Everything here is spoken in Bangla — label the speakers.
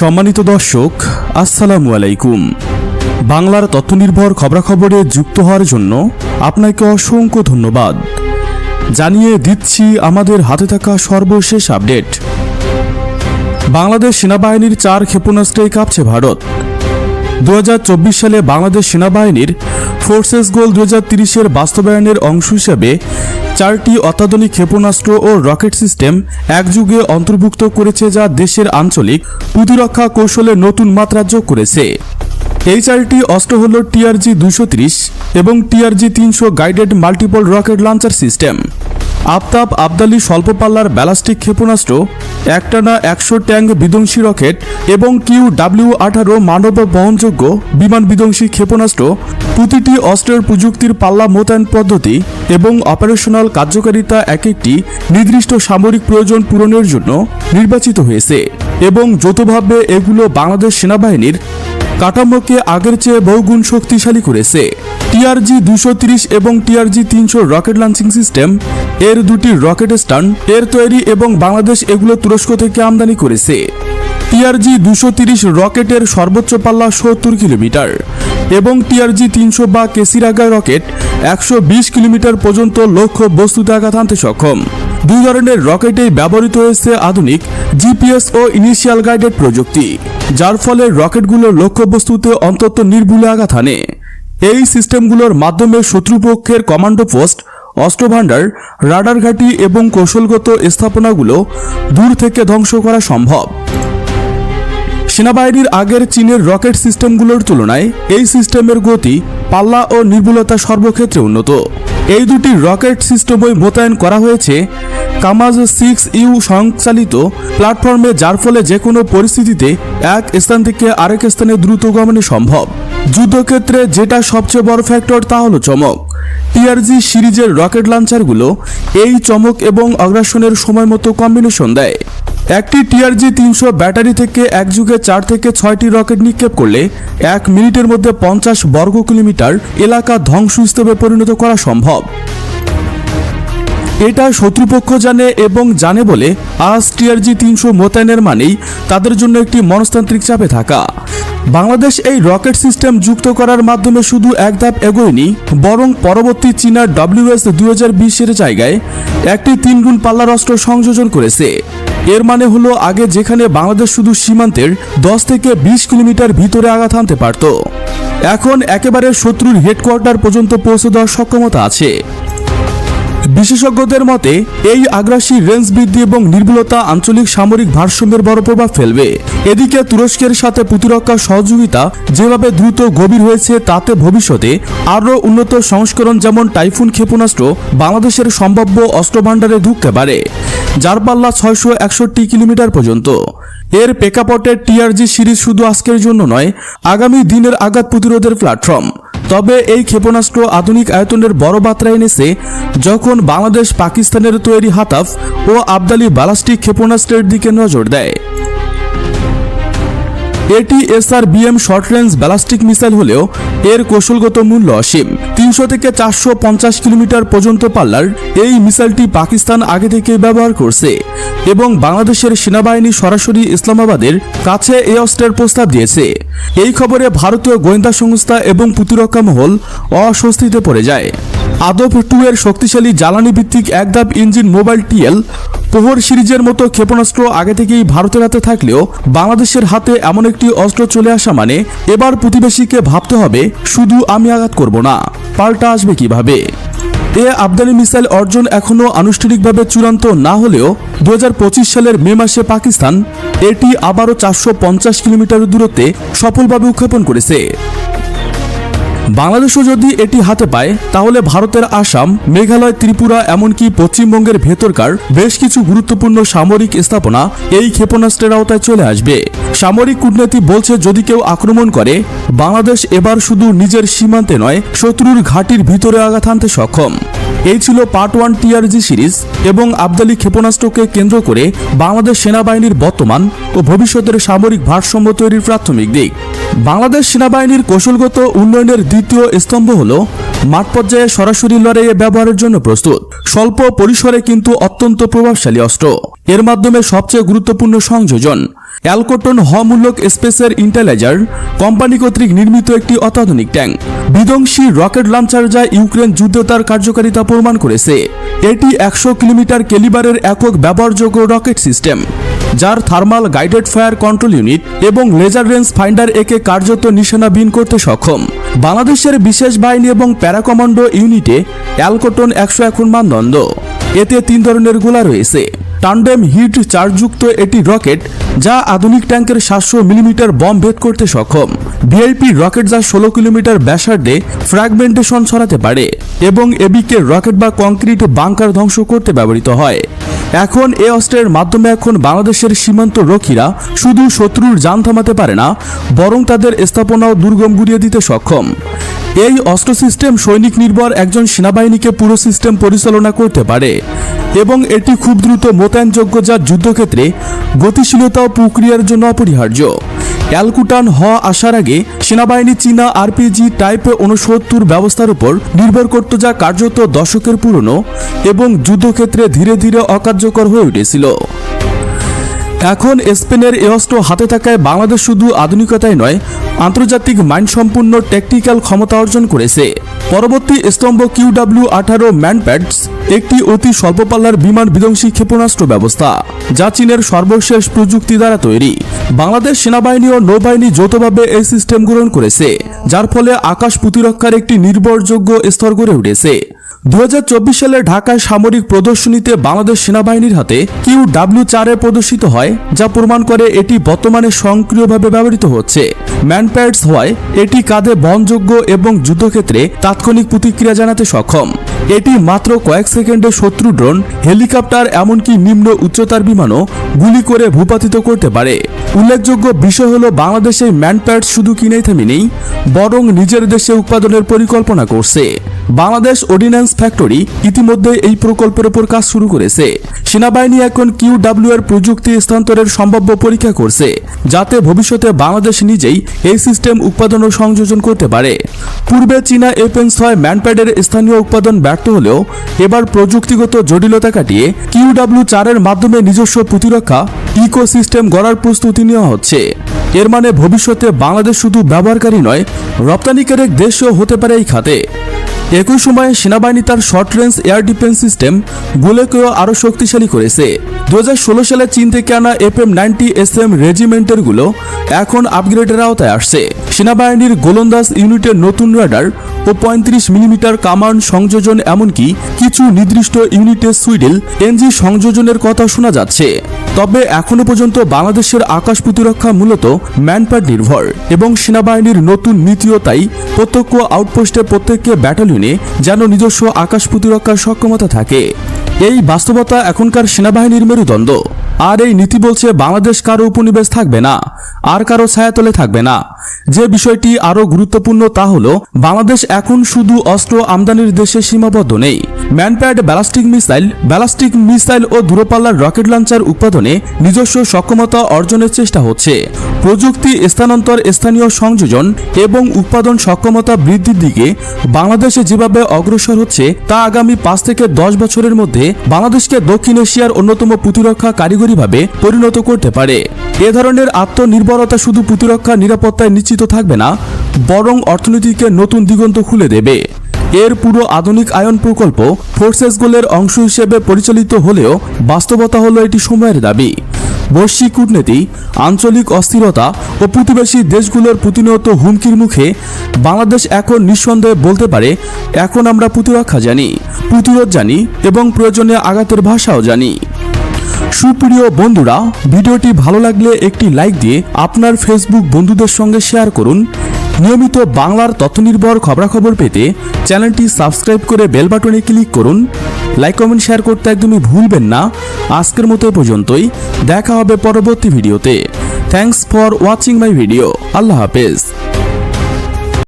Speaker 1: সম্মানিত দর্শক, আসসালামু আলাইকুম। বাংলার তথ্যনির্ভর খবরাখবরে যুক্ত হওয়ার জন্য আপনাকে অসংখ্য ধন্যবাদ। জানিয়ে দিচ্ছি আমাদের হাতে থাকা সর্বশেষ আপডেট। বাংলাদেশ সেনাবাহিনীর চার ক্ষেপণাস্ত্রেই কাঁপছে ভারত। দু হাজার চব্বিশ সালে বাংলাদেশ সেনাবাহিনীর ফোর্সেস গোল দু হাজার বাস্তবায়নের অংশ হিসেবে চারটি অত্যাধুনিক ক্ষেপণাস্ত্র ও রকেট সিস্টেম একযুগে অন্তর্ভুক্ত করেছে যা দেশের আঞ্চলিক প্রতিরক্ষা কৌশলে নতুন মাত্রা যোগ করেছে। এই চারটি অস্ত্র হল টিআরজি দুশো এবং টিআরজি তিনশো guided multiple rocket launcher system Aftab Abdali স্বল্প পাল্লার ব্যালাস্টিক ক্ষেপণাস্ত্র, একটানা একশো ট্যাঙ্ক বিধ্বংসী রকেট এবং কিউ ডাব্লিউ আঠারো মানব বহনযোগ্য বিমান বিধ্বংসী ক্ষেপণাস্ত্র, প্রতিটি অস্ত্রের প্রযুক্তির পাল্লা মোতায়েন পদ্ধতি এবং অপারেশনাল কার্যকারিতা এক একটি নির্দিষ্ট সামরিক প্রয়োজন পূরণের জন্য নির্বাচিত হয়েছে এবং যৌথভাবে এগুলো বাংলাদেশ সেনাবাহিনীর কাঠামোকে আগের চেয়ে বহুগুণ শক্তিশালী করেছে। টিআরজি দুশো এবং টিআরজি তিনশো রকেট লঞ্চিং সিস্টেম এর দুটি রকেট স্টান এর তৈরি এবং বাংলাদেশ এগুলো তুরস্ক থেকে আমদানি করেছে। টিআরজি দুশো তিরিশ রকেটের সর্বোচ্চ পাল্লা সত্তর কিলোমিটার এবং টিআরজি তিনশো বা কেসিরাগা রকেট একশো বিশ কিলোমিটার পর্যন্ত লক্ষ্য বস্তুতে আঘাত আনতে সক্ষম। দুই ধরনের রকেটেই ব্যবহৃত হয়েছে আধুনিক জিপিএস ও ইনিশিয়াল গাইডেড প্রযুক্তি, যার ফলে রকেটগুলো লক্ষ্যবস্তুতে অন্তত নির্ভুলে আঘাত হানে। এই সিস্টেমগুলোর মাধ্যমে শত্রুপক্ষের কমান্ডো পোস্ট, অস্ত্রভাণ্ডার, রাডার ঘাঁটি এবং কৌশলগত স্থাপনাগুলো দূর থেকে ধ্বংস করা সম্ভব। সেনাবাহিনীর আগের চীনের রকেট সিস্টেমগুলোর তুলনায় এই সিস্টেমের গতি পাল্লা ও নির্ভুলতা সর্বক্ষেত্রে উন্নত। এই দুটি রকেট সিস্টেমই মোতায়েন করা হয়েছে। কামাজ সিক্স ইউ সংচালিত প্ল্যাটফর্মে, যার ফলে যে কোনো পরিস্থিতিতে এক স্থান থেকে আরেক স্থানে দ্রুত গমনে সম্ভব। যুদ্ধক্ষেত্রে যেটা সবচেয়ে বড় ফ্যাক্টর তা হলো চমক। টিআরজি সিরিজের রকেট লঞ্চারগুলো এই চমক এবং অগ্রাসনের সময় মতো কম্বিনেশন দেয়। একটি টিআরজি তিনশো ব্যাটারি থেকে একযুগে চার থেকে ছয়টি রকেট নিক্ষেপ করলে এক মিনিটের মধ্যে পঞ্চাশ বর্গ কিলোমিটার এলাকা ধ্বংস হিসেবে পরিণত করা সম্ভব। এটা শত্রুপক্ষ জানে এবং জানে বলে আজ টিআরজি তিনশো মোতায়েনের মানেই তাদের জন্য একটি মনস্তান্ত্রিক চাপে থাকা। বাংলাদেশ এই রকেট সিস্টেম যুক্ত করার মাধ্যমে শুধু এক ধাপ এগোয়নি, বরং পরবর্তী চীনার ডব্লিউএস দুই হাজার বিশের জায়গায় একটি তিনগুণ পাল্লার অস্ত্র সংযোজন করেছে। এর মানে হলো আগে যেখানে বাংলাদেশ শুধু সীমান্তের দশ থেকে বিশ কিলোমিটার ভিতরে আঘাত আনতে পারত। এখন একেবারে শত্রুর হেডকোয়ার্টার পর্যন্ত পৌঁছে দেওয়ার সক্ষমতা আছে। বিশেষজ্ঞদের মতে এই আগ্রাসী রেঞ্জ বৃদ্ধি এবং নির্ভুলতা আঞ্চলিক সামরিক ভারসাম্যের বড় প্রভাব ফেলবে। এদিকে তুরস্কের সাথে প্রতিরক্ষা সহযোগিতা যেভাবে দ্রুত গভীর হয়েছে, তাতে ভবিষ্যতে আরও উন্নত সংস্করণ যেমন টাইফুন ক্ষেপণাস্ত্র বাংলাদেশের সম্ভাব্য অস্ত্রভাণ্ডারে ঢুকতে পারে, যার পাল্লা ছয়শো একষট্টি কিলোমিটার পর্যন্ত। এর প্রেক্ষাপটে টিআরজি সিরিজ শুধু আজকের জন্য নয়, আগামী দিনের আঘাত প্রতিরোধের প্ল্যাটফর্ম। তবে এই ক্ষেপণাস্ত্র আধুনিক আয়তনের বড় মাত্রা এনেছে, যখন বাংলাদেশ পাকিস্তানের তৈরি হাতাফ ও আবদালি বালাস্টিক ক্ষেপণাস্ত্রের দিকে নজর দেয়। এটি SRBM short range ballistic missile হলেও এর কৌশলগত মূল্য অসীম। তিনশো থেকে চারশো পঞ্চাশ কিলোমিটার পর্যন্ত পাল্লার এই মিসাইলটি পাকিস্তান আগে থেকে ব্যবহার করছে এবং বাংলাদেশের সেনাবাহিনী সরাসরি ইসলামাবাদের কাছে এই অস্ত্রের প্রস্তাব দিয়েছে। এই খবরে ভারতীয় গোয়েন্দা সংস্থা এবং প্রতিরক্ষা মহল অস্বস্তিতে পড়ে যায়। আদব টু এর শক্তিশালী জ্বালানি ভিত্তিক একধাপ ইঞ্জিন মোবাইল টিএল প্রহর সিরিজের মতো ক্ষেপণাস্ত্র আগে থেকেই ভারতের হাতে থাকলেও বাংলাদেশের হাতে এমন একটি অস্ত্র চলে আসা মানে এবার প্রতিবেশীকে ভাবতে হবে, শুধু আমি আঘাত করব না। পাল্টা আসবে কীভাবে? এ আফগানি মিসাইল অর্জন এখনও আনুষ্ঠানিকভাবে চূড়ান্ত না হলেও দু হাজার পঁচিশ সালের মে মাসে পাকিস্তান এটি আবারও চারশো পঞ্চাশ কিলোমিটার দূরত্বে সফলভাবে উৎক্ষেপণ করেছে। বাংলাদেশও যদি এটি হাতে পায়, তাহলে ভারতের আসাম, মেঘালয়, ত্রিপুরা, এমনকি পশ্চিমবঙ্গের ভেতরকার বেশ কিছু গুরুত্বপূর্ণ সামরিক স্থাপনা এই ক্ষেপণাস্ত্রের আওতায় চলে আসবে। সামরিক কূটনীতি বলছে, যদি কেউ আক্রমণ করে, বাংলাদেশ এবার শুধু নিজের সীমান্তে নয়, শত্রুর ঘাটির ভিতরে আঘাত আনতে সক্ষম। এই ছিল পার্ট ওয়ান টিআরজি সিরিজ এবং আবদালি ক্ষেপণাস্ত্রকে কেন্দ্র করে বাংলাদেশ সেনাবাহিনীর বর্তমান ও ভবিষ্যতের সামরিক ভারসাম্য তৈরির প্রাথমিক দিক। বাংলাদেশ সেনাবাহিনীর কৌশলগত উন্নয়নের দ্বিতীয় স্তম্ভ হল মাঠ পর্যায়ে সরাসরি লড়াইয়ে ব্যবহারের জন্য প্রস্তুত। স্বল্প পরিসরে কিন্তু অত্যন্ত প্রভাবশালী অস্ত্র। এর মাধ্যমে সবচেয়ে গুরুত্বপূর্ণ সংযোজন, অ্যালকোটন হমূলক স্পেসের ইন্টেলাইজার, কোম্পানি কর্তৃক নির্মিত একটি অত্যাধুনিক ট্যাঙ্ক। বিধ্বংসী রকেট লঞ্চার যা ইউক্রেন যুদ্ধে তার কার্যকারিতা প্রমাণ করেছে। এটি একশো কিলোমিটার কেলিবারের একক ব্যবহারযোগ্য রকেট সিস্টেম। যার thermal guided fire control unit এবং লেজার রেঞ্জ ফাইন্ডার একে কার্যত নিশানাবিহীন করতে সক্ষম। বাংলাদেশের বিশেষ বাহিনী এবং প্যারাকমান্ডো ইউনিটে অ্যালকোটন একশো এখন মানদণ্ড। এতে তিন ধরনের গোলা রয়েছে। টান্ডেম হিট চার্জযুক্ত এটি রকেট যা আধুনিক ট্যাঙ্কের সাতশো মিলিমিটার বম ভেদ করতে সক্ষম। ভিআইপি রকেট যা ষোলো কিলোমিটার ব্যাসার্ধে ফ্র্যাগমেন্টেশন ছড়াতে পারে এবং এবিকে রকেট বা কংক্রিট বাংকার ধ্বংস করতে ব্যবহৃত হয়। এখন এ অস্ত্রের মাধ্যমে এখন বাংলাদেশের সীমান্ত রক্ষীরা শুধু শত্রুর যান থামাতে পারে না, বরং তাদের স্থাপনাও দুর্গম গুড়িয়ে দিতে সক্ষম। এই অস্ত্র সিস্টেম সৈনিক নির্ভর একজন সেনাবাহিনীকে পুরো সিস্টেম পরিচালনা করতে পারে এবং এটি খুব দ্রুত মোতায়েনযোগ্য যা যুদ্ধক্ষেত্রে গতিশীলতা ও প্রক্রিয়ার জন্য অপরিহার্য। অ্যালকুটান হ আসার আগে সেনাবাহিনী চীনা আরপিজি টাইপ উনসত্তর ব্যবস্থার উপর নির্ভর করত যা কার্যত দশকের পুরনো এবং যুদ্ধক্ষেত্রে ধীরে ধীরে অকার্যকর হয়ে উঠেছিল। এখন স্পেনের এ অস্ত্র হাতে থাকায় বাংলাদেশ শুধু আধুনিকতায় নয়, আন্তর্জাতিক মাইন্ডসম্পন্ন টেকনিক্যাল ক্ষমতা অর্জন করেছে। পরবর্তী স্তম্ভ কিউ ডাব্লিউ আঠারো ম্যানপ্যাডস একটি অতি স্বল্প পাল্লার বিমান বিধ্বংসী ক্ষেপণাস্ত্র ব্যবস্থা, যা চীনের সর্বশেষ প্রযুক্তি দ্বারা তৈরি। বাংলাদেশ সেনাবাহিনী ও নৌবাহিনী যৌথভাবে এই সিস্টেম গ্রহণ করেছে, যার ফলে আকাশ প্রতিরক্ষার একটি নির্ভরযোগ্য স্তর গড়ে উঠেছে। দু হাজার চব্বিশ সালে ঢাকায় সামরিক প্রদর্শনীতে বাংলাদেশ সেনাবাহিনীর হাতে কিউ ডাব্লিউ চারে প্রদর্শিত হয়, যা প্রমাণ করে এটি বর্তমানে সক্রিয়ভাবে ব্যবহৃত হচ্ছে। ম্যানপ্যাডস হওয়ায় এটি কাঁধে বহনযোগ্য এবং যুদ্ধক্ষেত্রে তাৎক্ষণিক প্রতিক্রিয়া জানাতে সক্ষম। এটি মাত্র কয়েক সেকেন্ডে শত্রু ড্রোন, হেলিকপ্টার, এমনকি নিম্ন উচ্চতার বিমানও গুলি করে ভূপাতিত করতে পারে। উল্লেখযোগ্য বিষয় হলো, বাংলাদেশে ম্যানপ্যাডস শুধু কিনেই থেমেনি, বরং নিজের দেশে উৎপাদনের পরিকল্পনা করছে। বাংলাদেশ অর্ডিন্যান্স ফ্যাক্টরি ইতিমধ্যে এই প্রকল্পের উপর কাজ শুরু করেছে। সেনাবাহিনী এখন কিউ ডাব্লিউ এর প্রযুক্তি স্থানান্তরের সম্ভাব্য পরীক্ষা করছে, যাতে ভবিষ্যতে বাংলাদেশ নিজেই এই সিস্টেম উৎপাদন ও সংযোজন করতে পারে। পূর্বে চীনা এপেন ছয় ম্যানপ্যাডের স্থানীয় উৎপাদন ব্যর্থ হলেও এবার প্রযুক্তিগত জটিলতা কাটিয়ে কিউ ডাব্লিউ চারের মাধ্যমে নিজস্ব প্রতিরক্ষা, ইকোসিস্টেম গড়ার প্রস্তুতি নেওয়া হচ্ছে। এর মানে ভবিষ্যতে বাংলাদেশ শুধু ব্যবহারকারী নয়, রপ্তানিকারক দেশও হতে পারে এই খাতে। একই সময়ে সেনাবাহিনী তার short range air defence system গুলোকেও আরও শক্তিশালী করেছে। দু হাজার ষোলো সালে চীন থেকে আনা F M ninety S M রেজিমেন্টেরগুলো এখন আপগ্রেডের আওতায় আসছে। সেনাবাহিনীর গোলন্দাজ ইউনিটের নতুন রাডার ও পঁয়ত্রিশ মিলিমিটার কামান সংযোজন এমনকি কিছু নির্দিষ্ট ইউনিটের সুইডেল এনজি সংযোজনের কথা শোনা যাচ্ছে। তবে এখনও পর্যন্ত বাংলাদেশের আকাশ প্রতিরক্ষা মূলত ম্যানপ্যাড নির্ভর এবং সেনাবাহিনীর নতুন নীতিও তাই প্রত্যক্ষ আউটপোস্টে প্রত্যেককে ব্যাটালিয়নে যেন নিজস্ব আকাশ প্রতিরক্ষার সক্ষমতা থাকে। এই বাস্তবতা এখনকার সেনাবাহিনীর মেরুদণ্ড। আর এই নীতি বলছে বাংলাদেশ কারও উপনিবেশ থাকবে না, আর কারও ছায়াতলে থাকবে না। যে বিষয়টি আরও গুরুত্বপূর্ণ তা হলো, বাংলাদেশ এখন শুধু অস্ত্র আমদানির দেশে সীমাবদ্ধ নেই। MANPAD, ballistic missile ballistic missile ও দূরপাল্লার রকেট লঞ্চার উৎপাদনে নিজস্ব সক্ষমতা অর্জনের চেষ্টা হচ্ছে। প্রযুক্তি, স্থানান্তর, স্থানীয় সংযোজন এবং উৎপাদন সক্ষমতা বৃদ্ধির দিকে বাংলাদেশে যেভাবে অগ্রসর হচ্ছে, তা আগামী পাঁচ থেকে দশ বছরের মধ্যে বাংলাদেশকে দক্ষিণ এশিয়ার অন্যতম প্রতিরক্ষা কারিগরিভাবে পরিণত করতে পারে। এ ধরনের আত্মনির্ভরতা শুধু প্রতিরক্ষা নিরাপত্তায় নিশ্চিত থাকবে না, বরং অর্থনীতিকে নতুন দিগন্ত খুলে দেবে। এর পুরো আধুনিক আয়ন প্রকল্প ফোর্সেস গোলের অংশ হিসেবে পরিচালিত হলেও বাস্তবতা হলো এটি সময়ের দাবি। বৈশ্বিক কূটনীতি, আঞ্চলিক অস্থিরতা ও প্রতিবেশী দেশগুলোর প্রতিনিয়ত হুমকির মুখে বাংলাদেশ এখন নিঃসন্দেহে বলতে পারে, এখন আমরা প্রতিরক্ষা জানি, প্রতিরোধ জানি এবং প্রয়োজনে আঘাতের ভাষাও জানি। সুপ্রিয় বন্ধুরা, ভিডিওটি ভালো লাগলে একটি লাইক দিয়ে আপনার ফেসবুক বন্ধুদের সঙ্গে শেয়ার করুন। নিয়মিত বাংলার তথ্যনির্ভর খবরাখবর পেতে চ্যানেলটি সাবস্ক্রাইব করে বেল বাটনে ক্লিক করুন। লাইক, কমেন্ট, শেয়ার করতে একদমই ভুলবেন না। আজকের মতো পর্যন্তই। দেখা হবে পরবর্তী ভিডিওতে। Thanks for watching my video আল্লাহ হাফেজ।